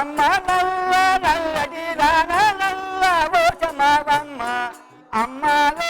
అమ్మ నల్ల నల్లటి రాన నల్ల ఓ అమ్మ లేగా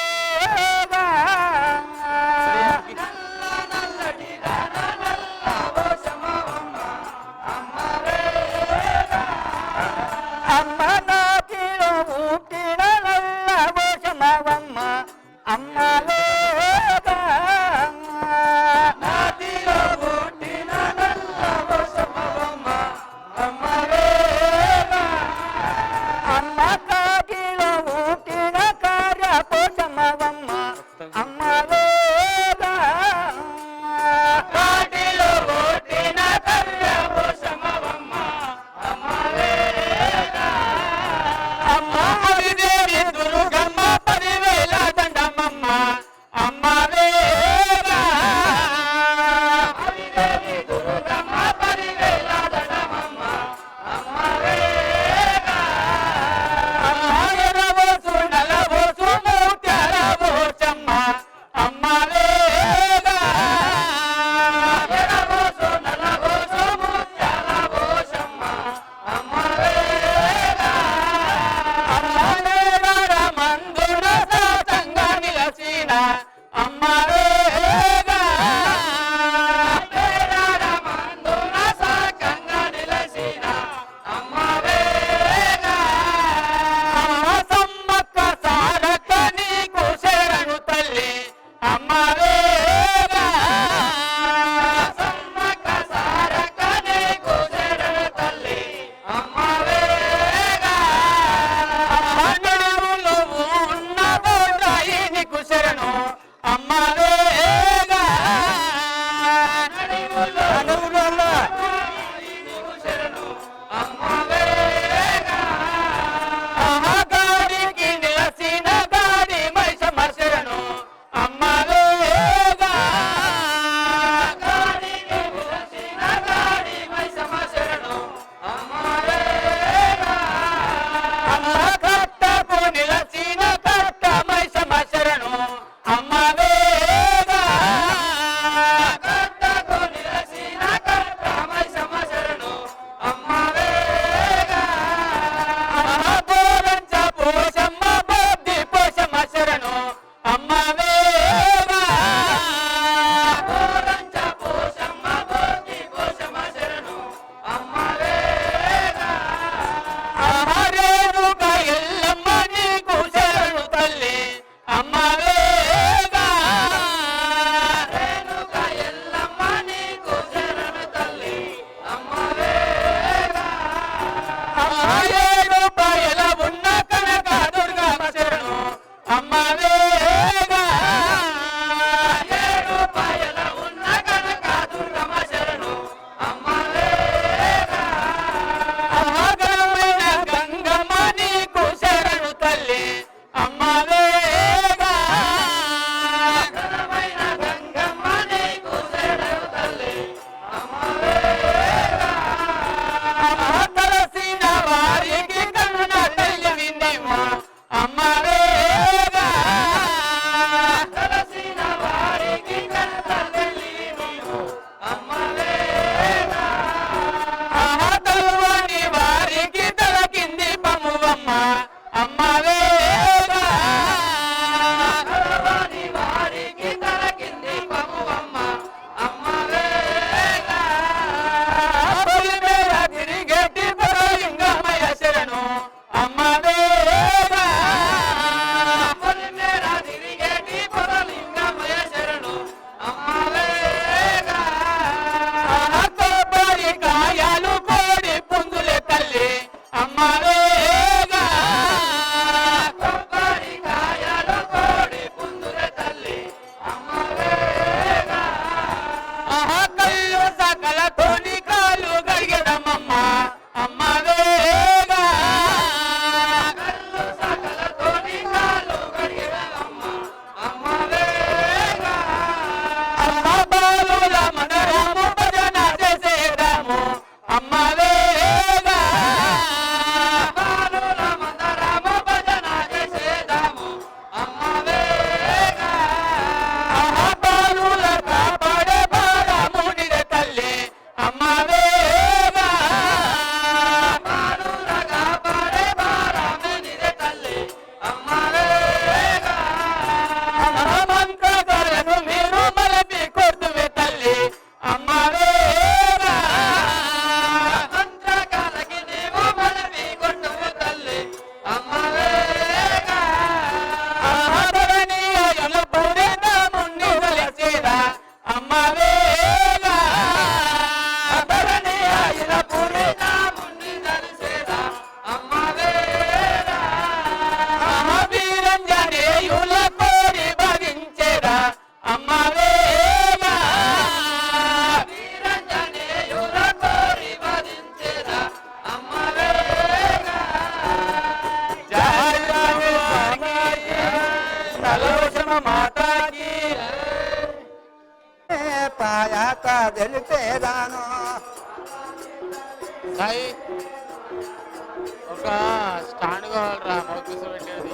పీస్ పెట్టేది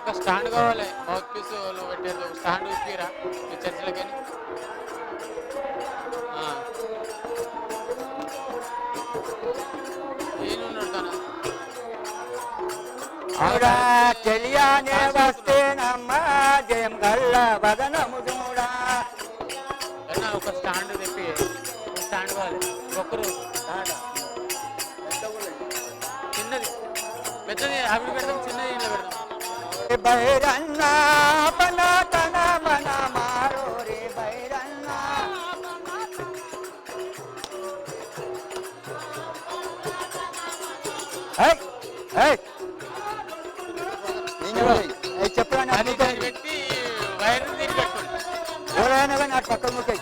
ఒక స్టాండ్ కావాలి. మౌత్ పీస్ పెట్టేది ఒక స్టాండ్ ఇప్పిరా? మీ చర్చలకని తెలియనే వస్తే నమ్మ జయం గల్ల వదనము పెద్దది అవి పెడదాం చిన్నది ఇంట్లో పెడదాం బైరన్న పన తన మన మారో రే బైరన్న ఏయ్, ఏయ్. చెప్పరా పెట్టి వైర్ దీన్ని పెట్టుకోండి. ఎవరైనా కానీ అటు పక్కన ముక్కై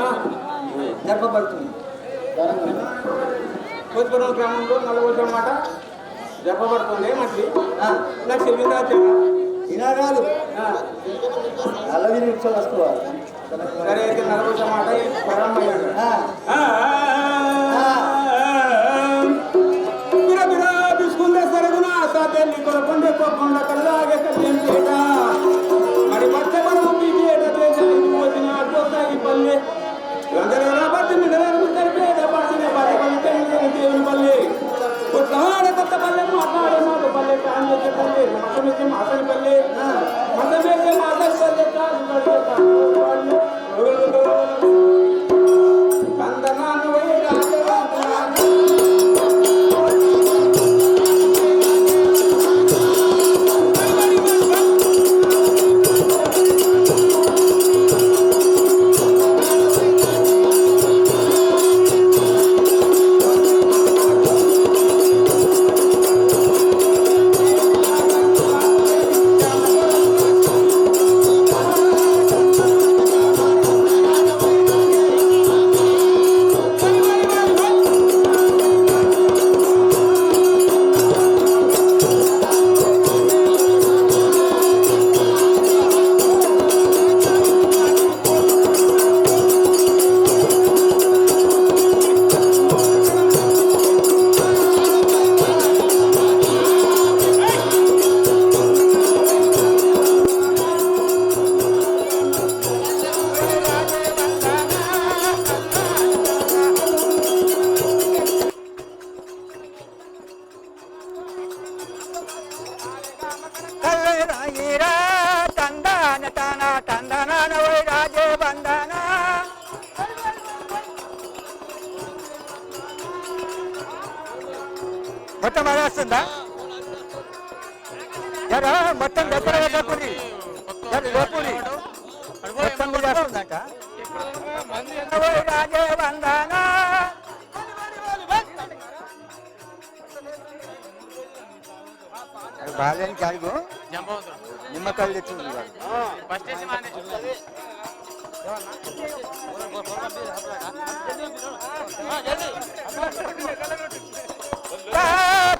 ఆ. జరపబడుతుంది భోజపురం గ్రామంలో నలభై మాట జరపబడుతుంది మంచి. నాకు చెప్పిందా వినరాలు నల్లవిని వస్తువారు సరే అయితే నలభై మాట ప్రారంభమయ్యాడు బిస్కుందే సరగున సాతెల్లి కొలకొండే కొక్కొండ కల్లాగే కళ్యాణ మాట పల్లె కాంజే పల్లె మతమిచ్చే మాసని పల్లె మతమేసే మాసని పల్లె కాదు పల్లె కాదు పల్లె కందనాను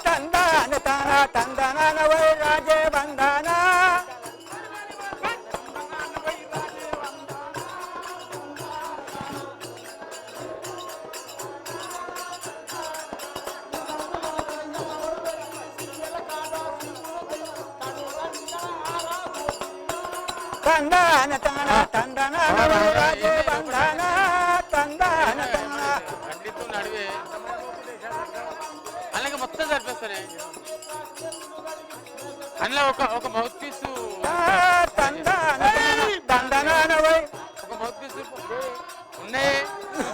తందాన తాన తందనాన సరిపేస్తానే అందులో ఒక ఒక మౌత్ పీస్ ఒక మౌత్ పీస్ ఉన్నాయి.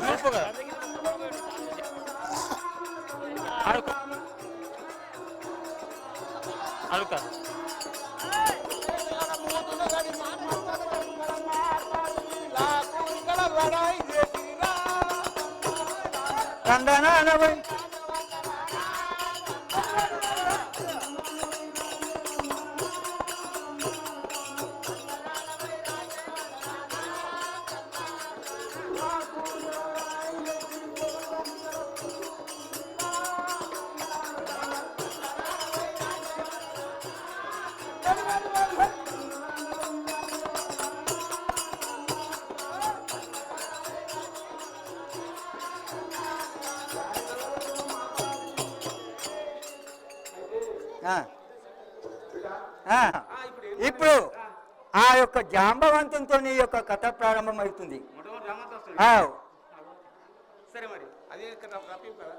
చూపు కదా. ఇప్పుడు ఆ యొక్క జాంబవంతంతో నీ యొక్క కథ ప్రారంభమవుతుంది ఆ. సరే మరి అదే రఫీ కదా.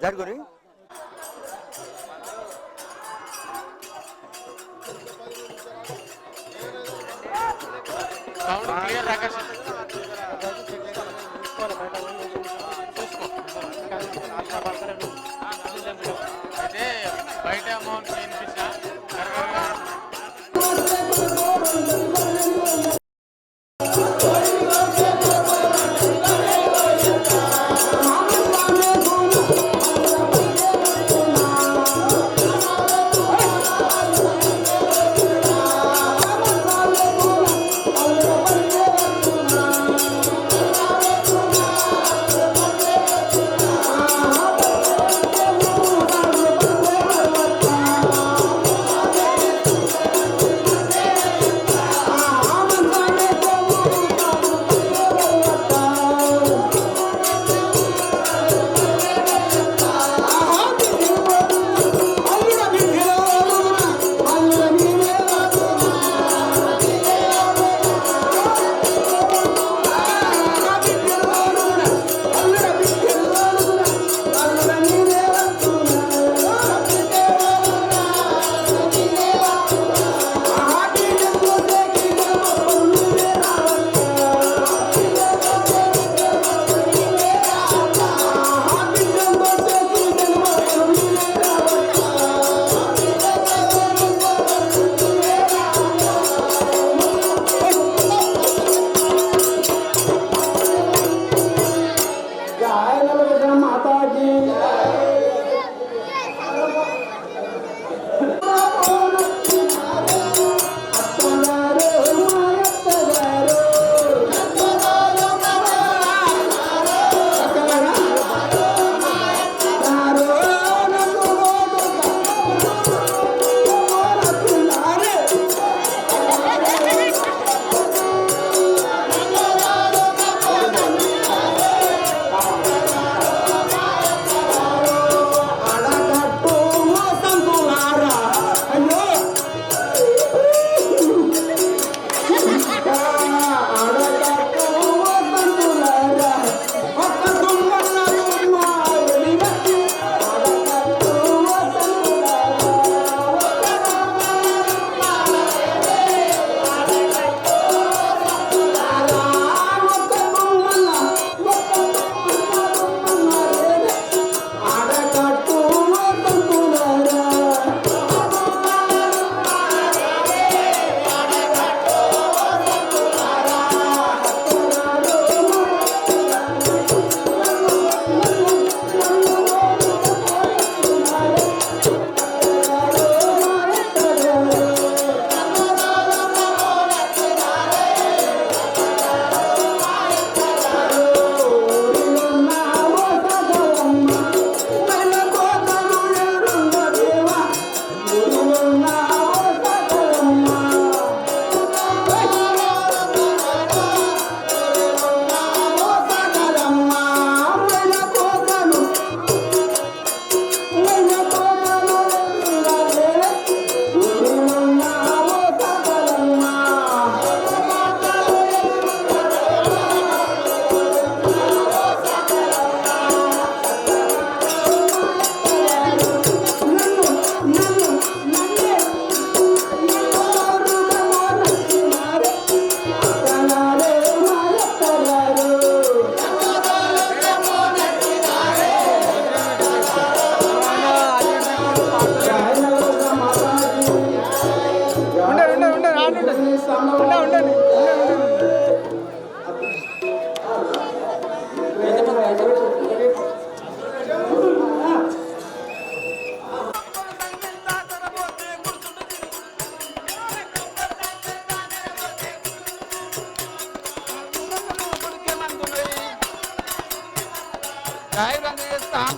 జరుగురి. సౌండ్ క్లియర్ రాకేష్ బయట అమౌంట్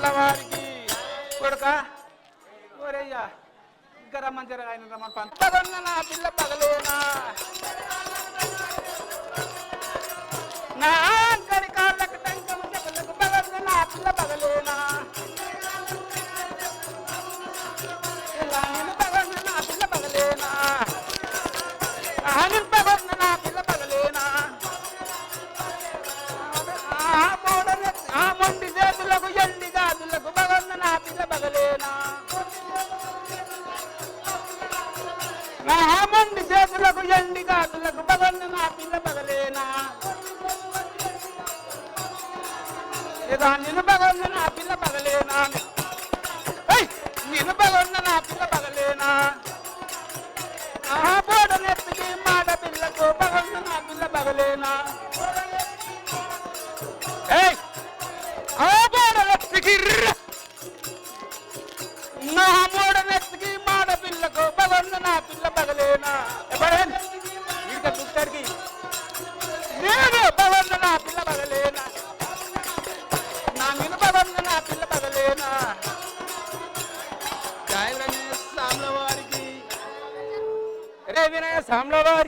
వారికి కొడుక. ఓరయ్యా ఇంకా రమ్మని జరగ ఆయన రమ్మని పంత నా పిల్ల పగలేనా? నా నా చేతులకు ఎండి గాజులకు పగండి నా పిల్ల పగలేనా? ఇదా నిన్ను పగండి నా పిల్ల పగలేనా? నిన్ను పగండి నా పిల్ల పగలేనా? ఆ బోడనెత్తికి మాట పిల్లకు పగండి నా పిల్ల పగలేనా?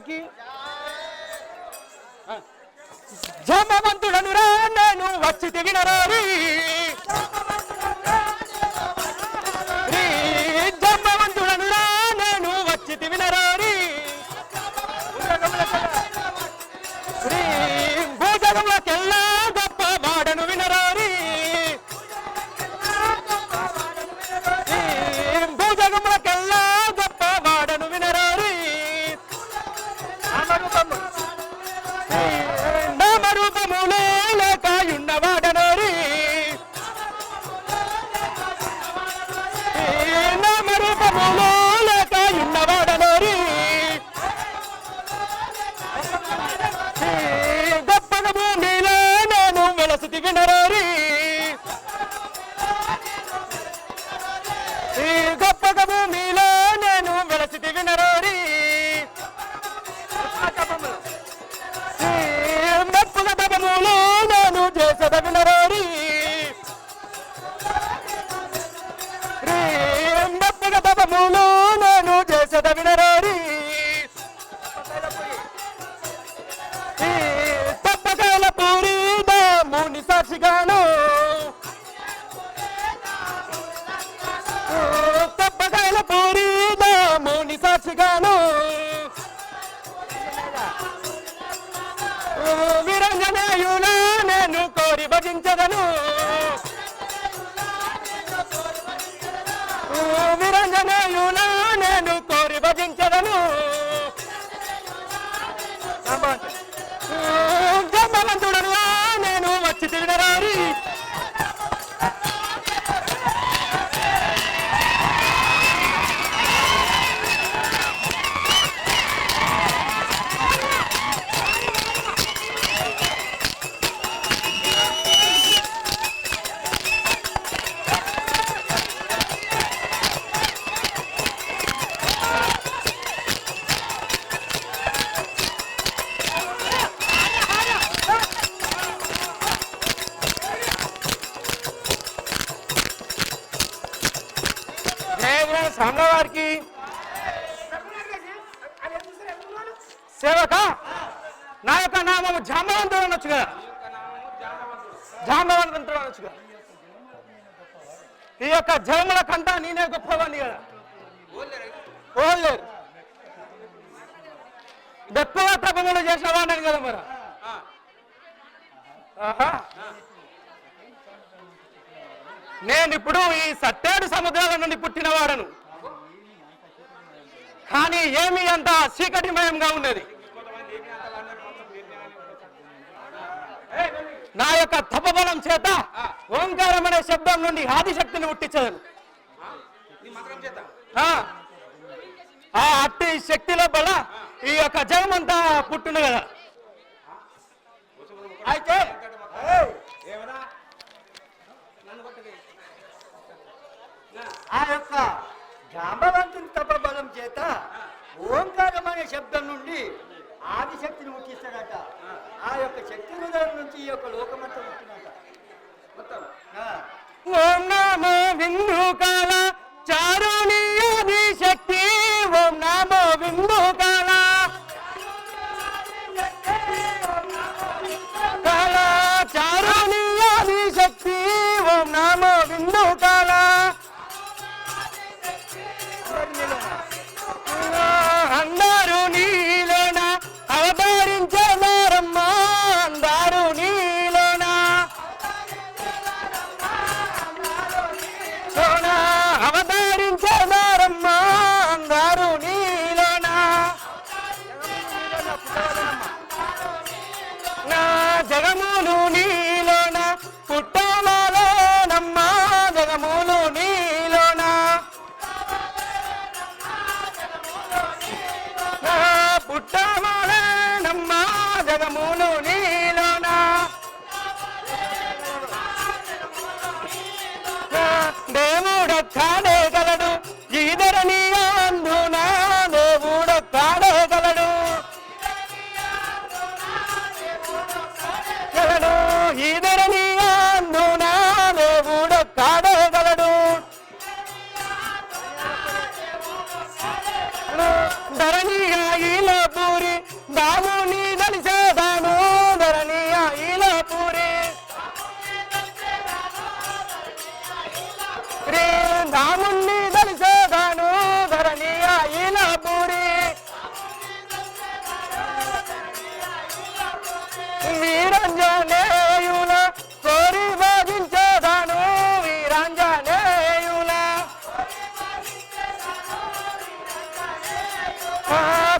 వారికి. జమవంతుడను రా నేను వచ్చి తిగినరారీ విరంజనాయుల నేను కోరి భజించదను. విరంజనాయుల నేను కోరి భజించదను. గమ్మవంతుడను నేను వచ్చి తిరిగరారి జయగురు స్వామివారికి సేవక నా యొక్క నామము జాంబవంతుడు అనొచ్చు కదా. జాంబవంతుడు అనొచ్చు కదా. ఈ యొక్క జన్మల కంట నేనే గొప్పవాడిని కదా. ఓలేరు గొప్పగా తపములు చేసేవాడిని కదా మరి. నేను ఇప్పుడు ఈ సట్టేడు సముద్రాల నుండి పుట్టినవాడను కానీ ఏమి అంత చీకటిమయంగా ఉన్నది. నా యొక్క తపబలం చేత ఓంకారం అనే శబ్దం నుండి ఆదిశక్తిని ఉట్టించారు ఆ అట్టి శక్తి లోపల ఈ యొక్క జగమంతా పుట్టింది కదా. అయితే ఆ యొక్క జాంబవంతుని తపబలం చేత ఓంకారం అనే శబ్దం నుండి ఆదిశక్తిని ఉట్టిస్తాడట ఆ యొక్క శక్తి హృదయం నుంచి ఈ యొక్క లోకమంతా ముట్టినట మొత్తం. ఓం నమో విందు కాల చారుణి ఆదిశక్తి ఓం నమో విందు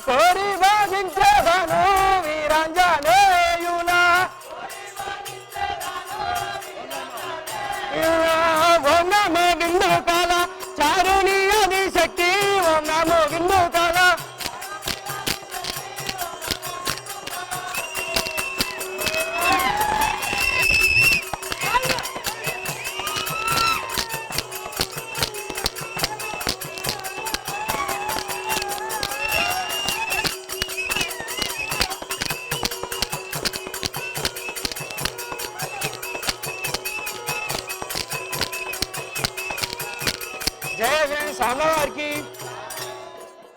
కోరి భావించదను వీరాంజనేయునా వందమ బిందుకా